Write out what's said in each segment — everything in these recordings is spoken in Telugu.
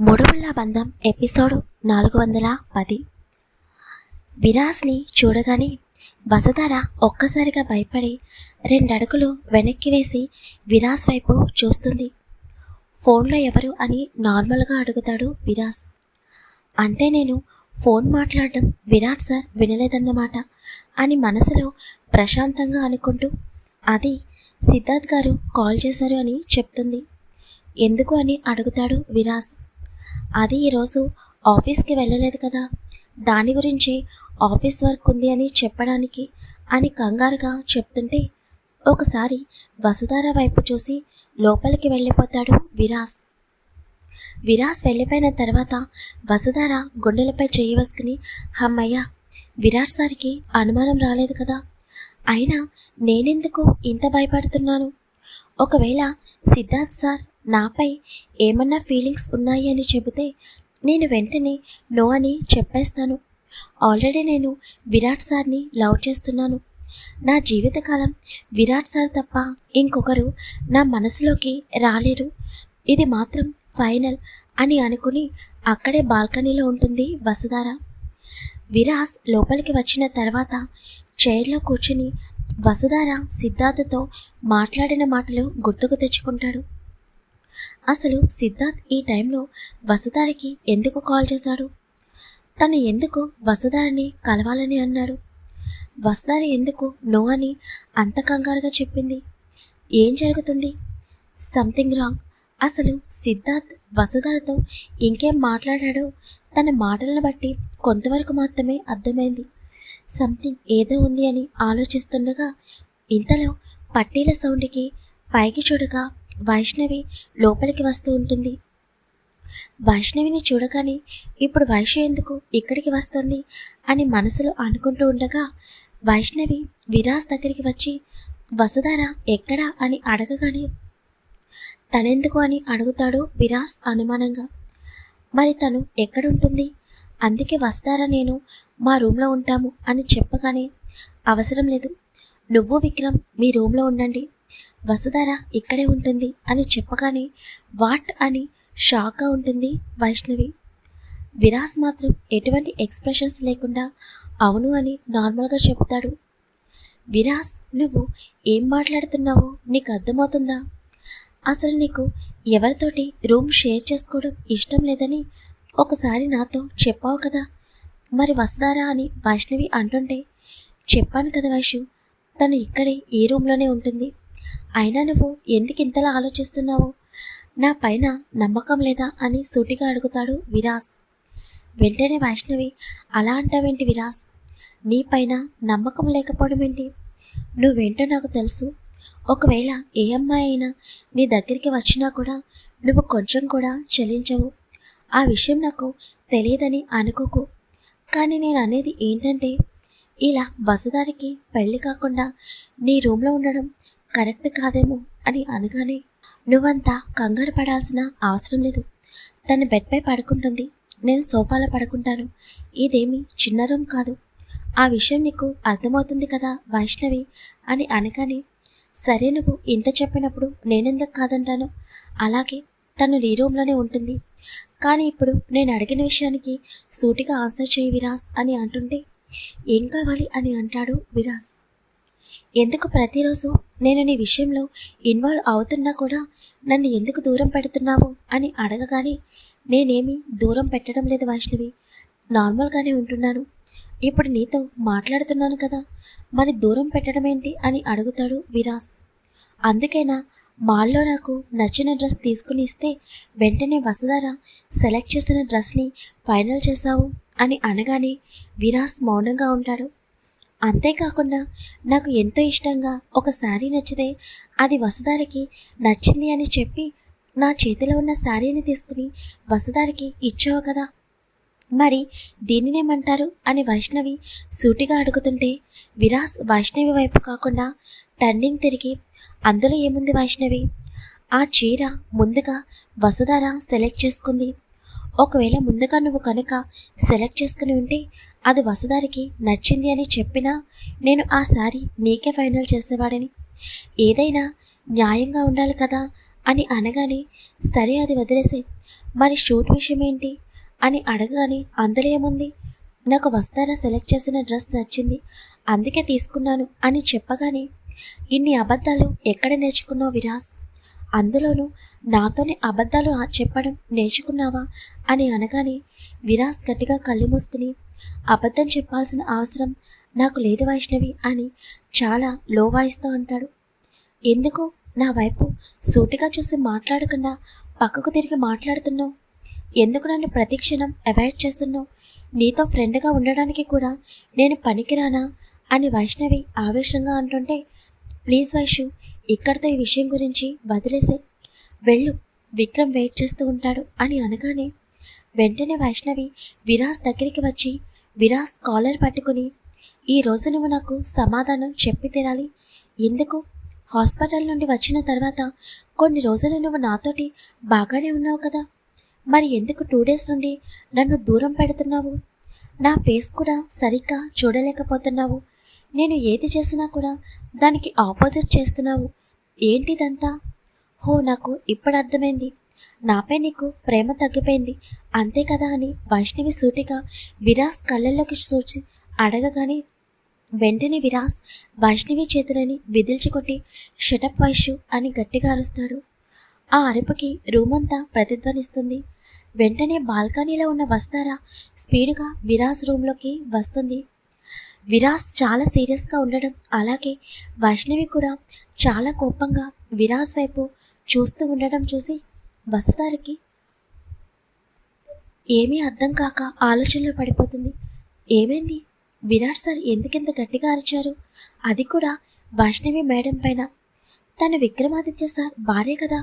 మూడుముళ్ళ బంధం ఎపిసోడ్ నాలుగు వందల పది. విరాస్ని చూడగానే వసుధర ఒక్కసారిగా భయపడి రెండడుగులు వెనక్కి వేసి విరాస్ వైపు చూస్తుంది. ఫోన్లో ఎవరు అని నార్మల్గా అడుగుతాడు విరాస్ అంటే నేను ఫోన్ మాట్లాడడం విరాట్ సార్ వినలేదన్నమాట అని మనసులో ప్రశాంతంగా అనుకుంటూ అది సిద్ధార్థ్ గారు కాల్ చేశారు అని చెప్తుంది. ఎందుకు అని అడుగుతాడు విరాజ్. అది ఈరోజు ఆఫీస్కి వెళ్ళలేదు కదా. దాని గురించి ఆఫీస్ వర్క్ ఉంది అని చెప్పడానికి అని కంగారుగా చెప్తుంటే ఒకసారి వసుధార వైపు చూసి లోపలికి వెళ్ళిపోతాడు విరాస్. విరాస్ వెళ్ళిపోయిన తర్వాత వసుధార గుండెలపై చేయి వేసుకుని హమ్మయ్య విరాట్ సార్కి అనుమానం రాలేదు కదా. అయినా నేనెందుకు ఇంత భయపడుతున్నాను? ఒకవేళ సిద్ధార్థ్ సార్ నాపై ఏమన్నా ఫీలింగ్స్ ఉన్నాయి అని చెబితే నేను వెంటనే నో అని చెప్పేస్తాను. ఆల్రెడీ నేను విరాట్ సార్ని లవ్ చేస్తున్నాను. నా జీవితకాలం విరాట్ సార్ తప్ప ఇంకొకరు నా మనసులోకి రాలేరు. ఇది మాత్రం ఫైనల్ అని అనుకుని అక్కడే బాల్కనీలో ఉంటుంది వసుధార. విరాస్ లోపలికి వచ్చిన తర్వాత చైర్లో కూర్చుని వసుధార సిద్ధార్థతో మాట్లాడిన మాటలు గుర్తుకు తెచ్చుకుంటాడు. అసలు సిద్ధార్థ్ ఈ టైంలో వసుధారికి ఎందుకు కాల్ చేశాడు? తను ఎందుకు వసుధారిని కలవాలని అన్నాడు? వసుధార ఎందుకు నో అని అంత కంగారుగా చెప్పింది? ఏం జరుగుతుంది? Something wrong. అసలు సిద్ధార్థ్ వసుధారితో ఇంకేం మాట్లాడాడో తన మాటలను బట్టి కొంతవరకు మాత్రమే అర్థమైంది. సంథింగ్ ఏదో ఉంది అని ఆలోచిస్తుండగా ఇంతలో పట్టీల సౌండ్కి పైకి చూడగా వైష్ణవి లోపలికి వస్తూ ఉంటుంది. వైష్ణవిని చూడగానే ఇప్పుడు వైష్ణవి ఎందుకు ఇక్కడికి వస్తుంది అని మనసులో అనుకుంటూ ఉండగా వైష్ణవి విరాస్ దగ్గరికి వచ్చి వసుధార ఎక్కడా? అని అడగగానే తనెందుకు? అని అడుగుతాడు విరాస్ అనుమానంగా. మరి తను ఎక్కడుంటుంది? అందుకే వస్తారా నేను? మా రూమ్లో ఉంటాము అని చెప్పగానే అవసరం లేదు. నువ్వు విక్రమ్ మీ రూమ్లో ఉండండి. వసుధార ఇక్కడే ఉంటుంది అని చెప్పగానే వాట్ అని షాక్గా ఉంటుంది వైష్ణవి. విరాస్ మాత్రం ఎటువంటి ఎక్స్ప్రెషన్స్ లేకుండా అవును అని నార్మల్గా చెప్తాడు. విరాస్ నువ్వు ఏం మాట్లాడుతున్నావో నీకు అర్థమవుతుందా? అసలు నీకు ఎవరితోటి రూమ్ షేర్ చేసుకోవడం ఇష్టం లేదని ఒకసారి నాతో చెప్పావు కదా. మరి వస్తారా అని వైష్ణవి అంటుంటే చెప్పాను కదా వైషు తను ఇక్కడే ఈ రూమ్లోనే ఉంటుంది. అయినా నువ్వు ఎందుకు ఇంతలా ఆలోచిస్తున్నావు? నా పైన నమ్మకం లేదా అని సూటిగా అడుగుతాడు విరాస్. వెంటనే వైష్ణవి అలా అంటావేంటి విరాస్? నీ పైన నమ్మకం లేకపోవడం ఏంటి? నువ్వేంటో నాకు తెలుసు. ఒకవేళ ఏ అమ్మాయి అయినా నీ దగ్గరికి వచ్చినా కూడా నువ్వు కొంచెం కూడా చెల్లించవు ఆ విషయం నాకు తెలియదని అనుకోకు. కానీ నేను అనేది ఏంటంటే ఇలా వసదారికి పెళ్ళి కాకుండా నీ రూమ్లో ఉండడం కరెక్ట్ కాదేమో అని అనగానే నువ్వంతా కంగారు పడాల్సిన అవసరం లేదు. తన బెడ్పై పడుకుంటుంది. నేను సోఫాలో పడుకుంటాను. ఇదేమి చిన్న రూమ్ కాదు. ఆ విషయం నీకు అర్థమవుతుంది కదా వైష్ణవి అని అనగానే సరే నువ్వు ఇంత చెప్పినప్పుడు నేనెందుకు కాదంటాను? అలాగే తను నీ రూమ్లోనే ఉంటుంది. కానీ ఇప్పుడు నేను అడిగిన విషయానికి సూటిగా ఆన్సర్ చేయి విరాస్ అని అంటుంటే ఏం కావాలి? అని అంటాడు విరాస్. ఎందుకు ప్రతిరోజు నేను నీ విషయంలో ఇన్వాల్వ్ అవుతున్నా కూడా నన్ను ఎందుకు దూరం పెడుతున్నావు అని అడగగానే నేనేమి దూరం పెట్టడం లేదు వైష్ణవి. నార్మల్గానే ఉంటున్నాను. ఇప్పుడు నీతో మాట్లాడుతున్నాను కదా. మరి దూరం పెట్టడం ఏంటి అని అడుగుతాడు విరాస్. అందుకైనా మాల్లో నాకు నచ్చిన డ్రెస్ తీసుకుని ఇస్తే వెంటనే వసుధార సెలెక్ట్ చేసిన డ్రెస్ని ఫైనల్ చేశావు అని అనగానే విరాస్ మౌనంగా ఉంటాడు. అంతేకాకుండా నాకు ఎంతో ఇష్టంగా ఒక శారీ నచ్చితే అది వసుధారకి నచ్చింది అని చెప్పి నా చేతిలో ఉన్న శారీని తీసుకుని వసుధారికి ఇచ్చావు కదా. మరి దీనినేమంటారు అని వైష్ణవి సూటిగా అడుగుతుంటే విరాస్ వైష్ణవి వైపు కాకుండా టర్నింగ్ తిరిగి అందులో ఏముంది వైష్ణవి? ఆ చీర ముందుగా వసుధార సెలెక్ట్ చేసుకుంది. ఒకవేళ ముందుగా నువ్వు కనుక సెలెక్ట్ చేసుకుని ఉంటే అది వసుధారికి నచ్చింది అని చెప్పినా నేను ఆ సారీ నీకే ఫైనల్ చేసేవాడని. ఏదైనా న్యాయంగా ఉండాలి కదా అని అనగానే సరే అది వదిలేసే. మరి షూట్ విషయం ఏంటి? అని అడగగానే అందులో ఏముంది? నాకు వస్తారా సెలెక్ట్ చేసిన డ్రెస్ నచ్చింది అందుకే తీసుకున్నాను అని చెప్పగానే ఇన్ని అబద్ధాలు ఎక్కడ నేర్చుకున్నావు విరాస్? అందులోనూ నాతోనే అబద్ధాలు చెప్పడం నేర్చుకున్నావా? అని అనగానే విరాస్ గట్టిగా కళ్ళు మూసుకుని అబద్ధం చెప్పాల్సిన అవసరం నాకు లేదు వైష్ణవి అని చాలా లో వాయిస్తో అంటాడు. ఎందుకు? నా వైపు సూటిగా చూసి మాట్లాడకుండా పక్కకు తిరిగి మాట్లాడుతున్నావు? ఎందుకు నన్ను ప్రతి క్షణం అవాయిడ్ చేస్తున్నావు? నీతో ఫ్రెండ్గా ఉండడానికి కూడా నేను పనికిరానా? అని వైష్ణవి ఆవేశంగా అంటుంటే ప్లీజ్ వైషు ఇక్కడితో ఈ విషయం గురించి వదిలేసే వెళ్ళు. విక్రమ్ వెయిట్ చేస్తూ ఉంటాడు అని అనగానే వెంటనే వైష్ణవి విరాస్ దగ్గరికి వచ్చి విరాస్ కాలర్ పట్టుకుని ఈ రోజు నువ్వు నాకు సమాధానం చెప్పి తీరాలి. ఎందుకు? హాస్పిటల్ నుండి వచ్చిన తర్వాత కొన్ని రోజులు నువ్వు నాతోటి బాగానే ఉన్నావు కదా. మరి ఎందుకు టూ డేస్ నుండి నన్ను దూరం పెడుతున్నావు? నా ఫేస్ కూడా సరిగ్గా చూడలేకపోతున్నావు. నేను ఏది చేసినా కూడా దానికి ఆపోజిట్ చేస్తున్నావు. ఏంటిదంతా? హో నాకు ఇప్పుడు అర్థమైంది. నాపై నీకు ప్రేమ తగ్గిపోయింది. అంతే కదా అని వైష్ణవి సూటిగా విరాస్ కళ్ళల్లోకి చూచి అడగగానే వెంటనే విరాస్ వైష్ణవి చేతులని విదిల్చుకొట్టి షటప్ వైషు అని గట్టిగా అరుస్తాడు. ఆ అరుపుకి రూమ్ అంతా ప్రతిధ్వనిస్తుంది. వెంటనే బాల్కనీలో ఉన్న వస్తారా స్పీడ్గా విరాస్ రూమ్లోకి వస్తుంది. విరాస్ చాలా సీరియస్గా ఉండడం అలాగే వైష్ణవి కూడా చాలా కోపంగా విరాస్ వైపు చూస్తూ ఉండడం చూసి వస్తారికి ఏమీ అర్థం కాక ఆలోచనలో పడిపోతుంది. ఏమైంది? విరాట్ సార్ ఎందుకింత గట్టిగా అరిచారు? అది కూడా వైష్ణవి మేడం పైన. తను విక్రమాదిత్య సార్ భార్య కదా.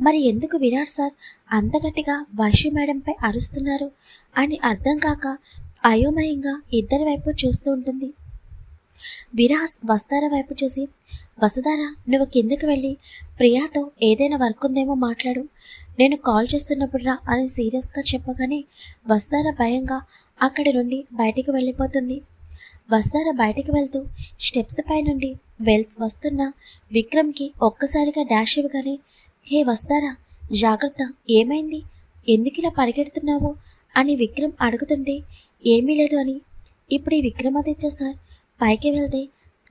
మరి ఎందుకు విరాట్ సార్ అంత గట్టిగా వైష్ణవి మేడంపై అరుస్తున్నారు అని అర్థం కాక అయోమయంగా ఇద్దరి వైపు చూస్తూ ఉంటుంది. విరాస్ వస్తార వైపు చూసి వసుధార నువ్వు కిందకి వెళ్ళి ప్రియాతో ఏదైనా వర్క్ ఉందేమో మాట్లాడు. నేను కాల్ చేస్తున్నప్పుడు రా అని సీరియస్గా చెప్పగానే వసుధార భయంగా అక్కడి నుండి బయటికి వెళ్ళిపోతుంది. వసుధార బయటికి వెళ్తూ స్టెప్స్ పై నుండి వెల్స్ వస్తున్న విక్రమ్కి ఒక్కసారిగా డాష్ ఇవ్వగానే హే వస్తారా జాగ్రత్త ఏమైంది? ఎందుకు ఇలా పరిగెడుతున్నావు? అని విక్రమ్ అడుగుతుంటే ఏమీ లేదు అని. ఇప్పుడు ఈ విక్రమాదిత్య సార్ పైకి వెళ్తే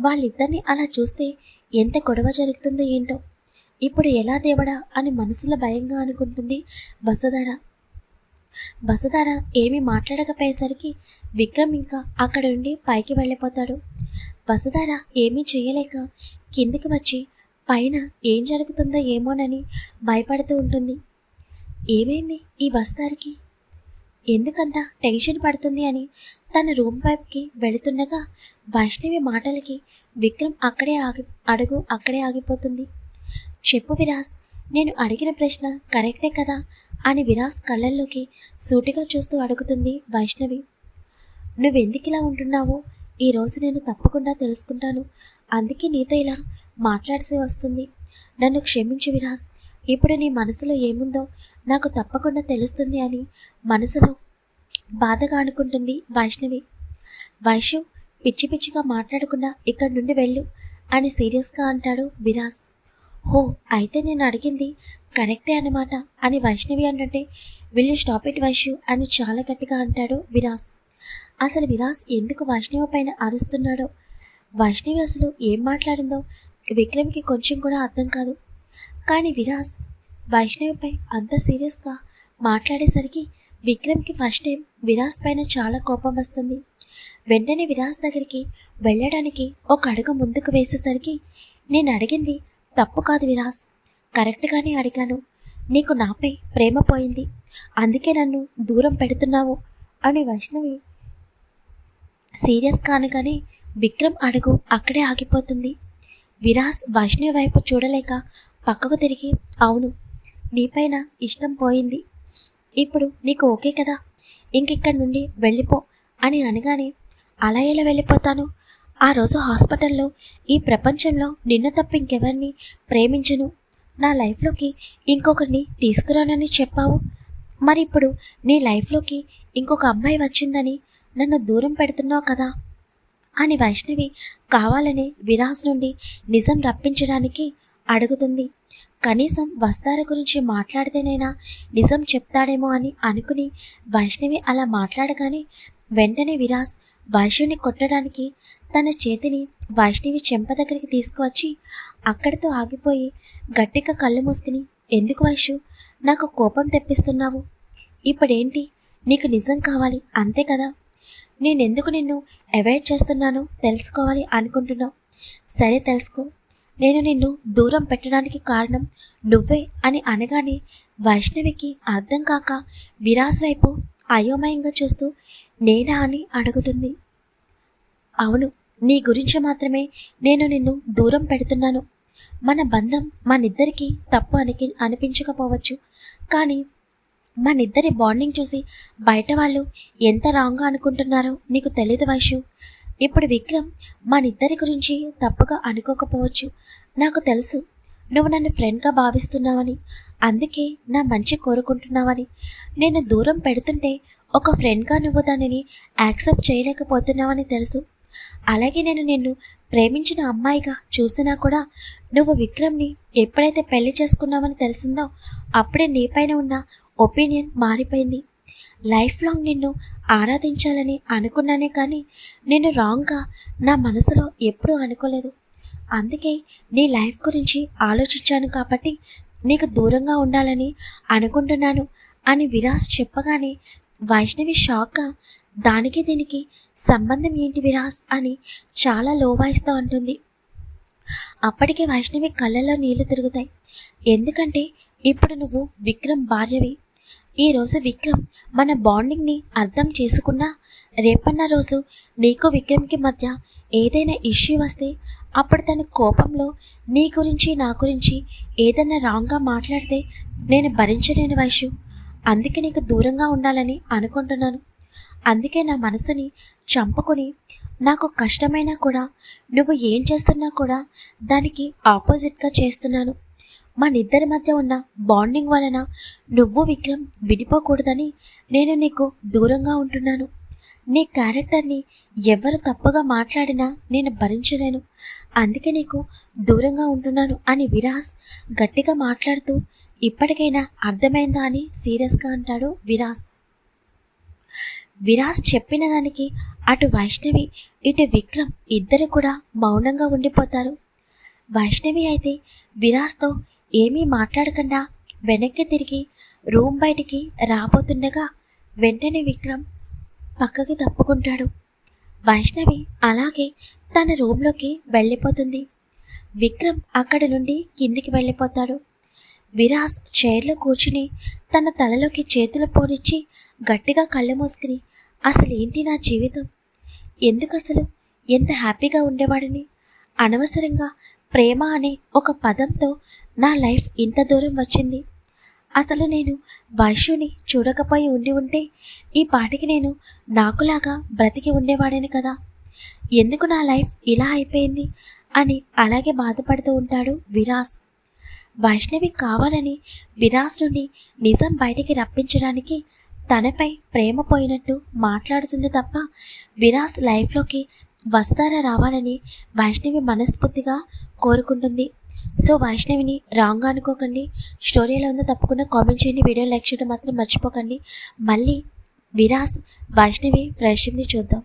వాళ్ళిద్దరిని అలా చూస్తే ఎంత గొడవ జరుగుతుందో ఏంటో. ఇప్పుడు ఎలా దేవడా అని మనసులో భయంగా అనుకుంటుంది వసుధార. వసుధార ఏమీ మాట్లాడకపోయేసరికి విక్రమ్ ఇంకా అక్కడ నుండి పైకి వెళ్ళిపోతాడు. వసుధార ఏమీ చేయలేక కిందికి వచ్చి పైన ఏం జరుగుతుందో ఏమోనని భయపడుతూ ఉంటుంది. ఏమైంది ఈ వస్తారికి ఎందుకంత టెన్షన్ పడుతుంది అని తన రూమ్ వైపుకి వెళుతుండగా వైష్ణవి మాటలకి విక్రమ్ అక్కడే ఆగి అడుగు అక్కడే ఆగిపోతుంది. చెప్పు విరాస్ నేను అడిగిన ప్రశ్న కరెక్టే కదా అని విరాస్ కళ్ళల్లోకి సూటిగా చూస్తూ అడుగుతుంది వైష్ణవి. నువ్వెందుకు ఇలా ఉంటున్నావో? ఈరోజు నేను తప్పకుండా తెలుసుకుంటాను. అందుకే నీతో ఇలా మాట్లాడాల్సి వస్తుంది. నన్ను క్షమించు విరాస్ ఇప్పుడు నీ మనసులో ఏముందో నాకు తప్పకుండా తెలుస్తుంది అని మనసులో బాధగా అనుకుంటుంది వైష్ణవి. వైషు పిచ్చి పిచ్చిగా మాట్లాడకుండా ఇక్కడి నుండి వెళ్ళు అని సీరియస్గా అంటాడు విరాజ్ హో అయితే నేను అడిగింది కరెక్టే అనమాట అని వైష్ణవి అంటే వీళ్ళు స్టాప్ ఇట్ వైషు అని చాలా గట్టిగా అంటాడు విరాజ్ అసలు విరాజ్ ఎందుకు వైష్ణవి పైన అరుస్తున్నాడో? వైష్ణవి అసలు ఏం మాట్లాడిందో విక్రమ్కి కొంచెం కూడా అర్థం కాదు. కానీ విరాజ్ వైష్ణవిపై అంత సీరియస్గా మాట్లాడేసరికి విక్రమ్కి ఫస్ట్ టైం విరాజ్ పైన చాలా కోపం వస్తుంది. వెంటనే విరాజ్ దగ్గరికి వెళ్ళడానికి ఒక అడుగు ముందుకు వేసేసరికి నేను అడిగింది తప్పు కాదు విరాజ్. కరెక్ట్గానే అడిగాను. నీకు నాపై ప్రేమ పోయింది. అందుకే నన్ను దూరం పెడుతున్నావు అని వైష్ణవి సీరియస్ కాను కానీ విక్రమ్ అడుగు అక్కడే ఆగిపోతుంది. విరాజ్ వైష్ణవి వైపు చూడలేక పక్కకు తిరిగి అవును నీపైన ఇష్టం పోయింది. ఇప్పుడు నీకు ఓకే కదా? ఇంకెక్కడి నుండి వెళ్ళిపో అని అనగానే అలా ఎలా వెళ్ళిపోతాను? ఆ రోజు హాస్పిటల్లో ఈ ప్రపంచంలో నిన్ను తప్ప ఇంకెవరిని ప్రేమించను. నా లైఫ్లోకి ఇంకొకరిని తీసుకురానని చెప్పావు. మరి ఇప్పుడు నీ లైఫ్లోకి ఇంకొక అమ్మాయి వచ్చిందని నన్ను దూరం పెడుతున్నావు కదా? అని వైష్ణవి కావాలనే విరాజ్ నుండి నిజం రప్పించడానికి అడుగుతుంది. కనీసం వస్తార గురించి మాట్లాడితేనైనా నిజం చెప్తాడేమో అని అనుకుని వైష్ణవి అలా మాట్లాడగానే వెంటనే విరాస్ వైష్ణవిని కొట్టడానికి తన చేతిని వైష్ణవి చెంప దగ్గరికి తీసుకువచ్చి అక్కడితో ఆగిపోయి గట్టిగా కళ్ళు మూసుకుని ఎందుకు వైషు నాకు కోపం తెప్పిస్తున్నావు. ఇప్పుడేంటి? నీకు నిజం కావాలి అంతే కదా? నేనెందుకు నిన్ను అవాయిడ్ చేస్తున్నానో తెలుసుకోవాలి అనుకుంటున్నావు. సరే తెలుసుకో. నేను నిన్ను దూరం పెట్టడానికి కారణం నువ్వే అని అనగానే వైష్ణవికి అర్థం కాక విరాస్ వైపు అయోమయంగా చూస్తూ నేనా అని అడుగుతుంది. అవును నీ గురించి మాత్రమే నేను నిన్ను దూరం పెడుతున్నాను. మన బంధం మనిద్దరికీ తప్పు అనికి అనిపించకపోవచ్చు. కానీ మనిద్దరి బాండింగ్ చూసి బయట వాళ్ళు ఎంత రాంగ్గా అనుకుంటున్నారో నీకు తెలియదు వైషు ఇప్పుడు విక్రమ్ మనిద్దరి గురించి తప్పుగా అనుకోకపోవచ్చు. నాకు తెలుసు నువ్వు నన్ను ఫ్రెండ్గా భావిస్తున్నావని అందుకే నా మంచి కోరుకుంటున్నావని. నేను దూరం పెడుతుంటే ఒక ఫ్రెండ్గా నువ్వు దానిని యాక్సెప్ట్ చేయలేకపోతున్నావని తెలుసు. అలాగే నేను నిన్ను ప్రేమించిన అమ్మాయిగా చూసినా కూడా నువ్వు విక్రమ్ని ఎప్పుడైతే పెళ్ళి చేసుకున్నావని తెలిసిందో అప్పుడే నీపైన ఉన్న ఒపీనియన్ మారిపోయింది. లైఫ్ లాంగ్ నిన్ను ఆరాధించాలని అనుకున్నానే కానీ నేను రాంగ్గా నా మనసులో ఎప్పుడూ అనుకోలేదు. అందుకే నీ లైఫ్ గురించి ఆలోచించాను కాబట్టి నీకు దూరంగా ఉండాలని అనుకుంటున్నాను అని విరాస్ చెప్పగానే వైష్ణవి షాక్గా దానికి దీనికి సంబంధం ఏంటి విరాస్ అని చాలా లోవాయిస్తూ ఉంటుంది అంటుంది. అప్పటికే వైష్ణవి కళ్ళల్లో నీళ్ళు తిరుగుతాయి. ఎందుకంటే ఇప్పుడు నువ్వు విక్రమ్ భార్యవి. ఈరోజు విక్రమ్ మన బాండింగ్ని అర్థం చేసుకున్నా రేపన్న రోజు నీకు విక్రమ్కి మధ్య ఏదైనా ఇష్యూ వస్తే అప్పుడు తన కోపంలో నీ గురించి నా గురించి ఏదైనా రాంగ్గా మాట్లాడితే నేను భరించలేని వయసు అందుకే నీకు దూరంగా ఉండాలని అనుకుంటున్నాను. అందుకే నా మనసుని చంపుకొని నాకు కష్టమైనా కూడా నువ్వు ఏం చేస్తున్నా కూడా దానికి ఆపోజిట్గా చేస్తున్నాను. మనిద్దరి మధ్య ఉన్న బాండింగ్ వలన నువ్వు విక్రమ్ విడిపోకూడదని నేను నీకు దూరంగా ఉంటున్నాను. నీ క్యారెక్టర్ని ఎవరు తప్పుగా మాట్లాడినా నేను భరించలేను. అందుకే నీకు దూరంగా ఉంటున్నాను అని విరాస్ గట్టిగా మాట్లాడుతూ ఇప్పటికైనా అర్థమైందా అని సీరియస్గా అంటాడు విరాస్. విరాస్ చెప్పిన దానికి అటు వైష్ణవి ఇటు విక్రమ్ ఇద్దరు కూడా మౌనంగా ఉండిపోతారు. వైష్ణవి అయితే విరాస్తో ఏమీ మాట్లాడకుండా వెనక్కి తిరిగి రూమ్ బయటికి రాబోతుండగా వెంటనే విక్రమ్ పక్కకి తప్పుకుంటాడు. వైష్ణవి అలాగే తన రూమ్లోకి వెళ్ళిపోతుంది. విక్రమ్ అక్కడి నుండి కిందికి వెళ్ళిపోతాడు. విరాస్ చైర్లో కూర్చుని తన తలలోకి చేతులు పోనిచ్చి గట్టిగా కళ్ళు మూసుకుని అసలు ఏంటి నా జీవితం? ఎందుకు అసలు ఎంత హ్యాపీగా ఉండేవాడిని? అనవసరంగా ప్రేమ అనే ఒక పదంతో నా లైఫ్ ఇంత దూరం వచ్చింది. అసలు నేను వైశ్యుని చూడకపోయి ఉండి ఉంటే ఈ పాటికి నేను నాకులాగా బ్రతికి ఉండేవాడిని కదా. ఎందుకు నా లైఫ్ ఇలా అయిపోయింది అని అలాగే బాధపడుతూ ఉంటాడు విరాస్. వైష్ణవి కావాలని విరాస్ నుండి నిజం బయటికి రప్పించడానికి తనపై ప్రేమ పోయినట్టు మాట్లాడుతుంది తప్ప విరాస్ లైఫ్లోకి వస్తారా రావాలని వైష్ణవి మనస్ఫూర్తిగా కోరుకుంటుంది. సో వైష్ణవిని రాంగ్ అనుకోకండి. స్టోరీ ఎలా ఉందో తప్పకుండా కామెంట్ చేయండి. వీడియో లైక్ చేయడం మాత్రం మర్చిపోకండి. మళ్ళీ విరాస్ వైష్ణవి ఫ్రెండ్షిప్ని చూద్దాం.